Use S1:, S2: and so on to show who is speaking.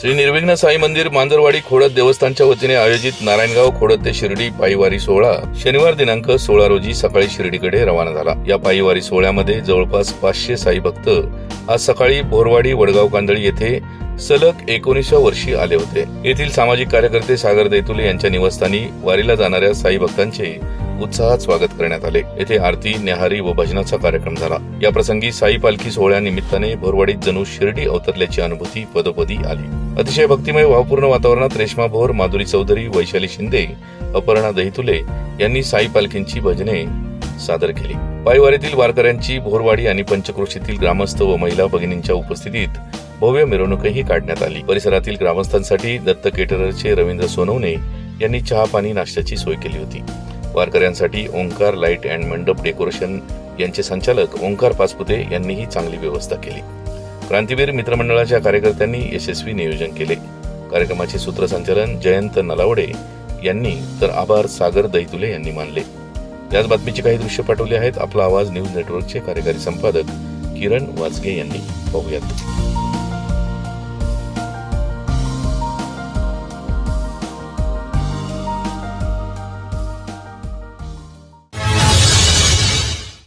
S1: श्री निर्विघ्न साई मंदिर मांजरवाडी खोडत देवस्थानच्या वतीने आयोजित नारायणगाव खोडत ते शिर्डी पायीवारी सोहळा शनिवार दिनांक सोळा रोजी सकाळी शिर्डीकडे रवाना झाला. या पायीवारी सोहळ्यामध्ये जवळपास पाचशे साई भक्त आज सकाळी भोरवाडी वडगाव कांदळी येथे सलग एकोणीसव्या वर्षी आले होते. येथील सामाजिक कार्यकर्ते सागर दैतुले यांच्या निवासस्थानी वारीला जाणाऱ्या साई भक्तांचे उत्साहात स्वागत करण्यात आले. येथे आरती न्याहारी व भजनाचा कार्यक्रम झाला. या प्रसंगी साई पालखी सोहळ्यानिमित्ताने भोरवाडीत जणू शिर्डी अवतरल्याची अनुभूती पदोपदी आली. अतिशय भक्तिमय भावपूर्ण वातावरणात रेश्मा भोर माधुरी चौधरी वैशाली शिंदे अपर्णा दहितुले यांनी साई पालखींची भजने सादर केली. पायवारीतील वारकऱ्यांची भोरवाडी आणि पंचक्रोशीतील ग्रामस्थ व महिला भगिनींच्या उपस्थितीत भव्य मिरवणूकही काढण्यात आली. परिसरातील ग्रामस्थांसाठी दत्त केटररचे रवींद्र सोनवणे यांनी चहा पाणी नाश्त्याची सोय केली होती. वारकऱ्यांसाठी ओंकार लाइट अँड मंडप डेकोरेशन यांचे संचालक ओंकार पाचपुते यांनीही चांगली व्यवस्था केली. क्रांतीवीर मित्रमंडळाच्या कार्यकर्त्यांनी यशस्वी नियोजन केले. कार्यक्रमाचे सूत्रसंचालन जयंत नलावडे यांनी तर आभार सागर दैतुले यांनी मानले. याच बातमीची काही दृश्य पाठवली आहेत. आपला आवाज न्यूज नेटवर्कचे कार्यकारी संपादक किरण वाजगे यांनी. पाहूयात.